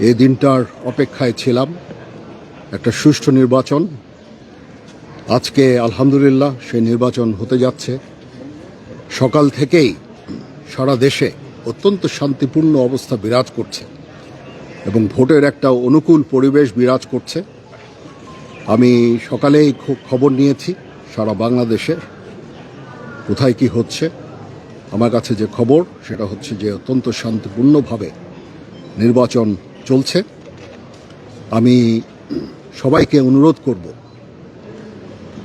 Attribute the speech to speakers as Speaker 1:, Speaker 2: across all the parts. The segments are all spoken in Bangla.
Speaker 1: এই দিনটার অপেক্ষায় ছিলাম। একটা সুষ্ঠু নির্বাচন। আজকে আলহামদুলিল্লাহ সেই নির্বাচন হতে যাচ্ছে। সকাল থেকেই সারা দেশে অত্যন্ত শান্তিপূর্ণ অবস্থা বিরাজ করছে এবং ভোটের একটা অনুকূল পরিবেশ বিরাজ করছে। আমি সকালেই খবর নিয়েছি সারা বাংলাদেশের কোথায় কি হচ্ছে। আমার কাছে যে খবর, সেটা হচ্ছে যে অত্যন্ত শান্তিপূর্ণভাবে নির্বাচন চলছে। আমি সবাইকে অনুরোধ করব,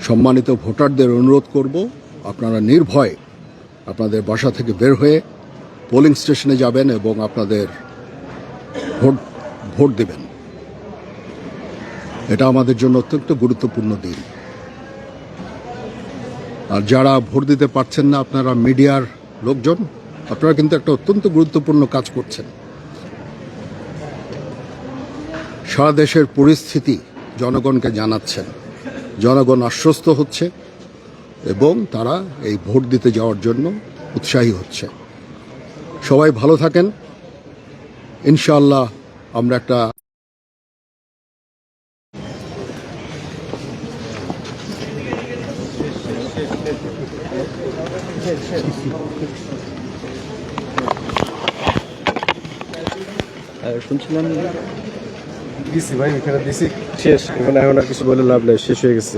Speaker 1: সম্মানিত ভোটারদের অনুরোধ করব, আপনারা নির্ভয়ে আপনাদের বাসা থেকে বের হয়ে পোলিং স্টেশনে যাবেন এবং আপনাদের ভোট ভোট দেবেন। এটা আমাদের জন্য অত্যন্ত গুরুত্বপূর্ণ দিন। আর যারা ভোট দিতে পারছেন না, আপনারা মিডিয়ার লোকজন, আপনারা কিন্তু একটা অত্যন্ত গুরুত্বপূর্ণ কাজ করছেন। সারা দেশের পরিস্থিতি জনগণকে জানাচ্ছেন জনগণ আশ্বস্ত হচ্ছে এবং তারা এই ভোট দিতে যাওয়ার জন্য উৎসাহী হচ্ছে। সবাই ভালো থাকেন। ইনশাল্লাহ আমরা একটা
Speaker 2: শুনছিলাম
Speaker 3: দিছি ভাই এখানে দিছি। শেষ এখানে এখন আর কিছু বলে লাভ নেই শেষ হয়ে গেছে।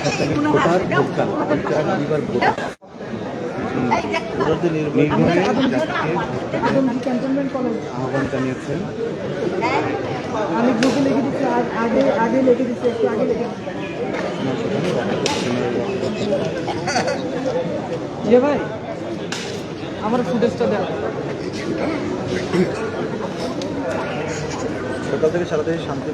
Speaker 2: ভোটার আহ্বান জানিয়েছেন
Speaker 4: আমি গ্রুপে লিখে দিচ্ছি আগে আগে লিখে দিচ্ছি একটু আগে লিখে ভাই আমার ফুটেজটা দেখ
Speaker 2: সকাল থেকে সারা দেশে শান্তি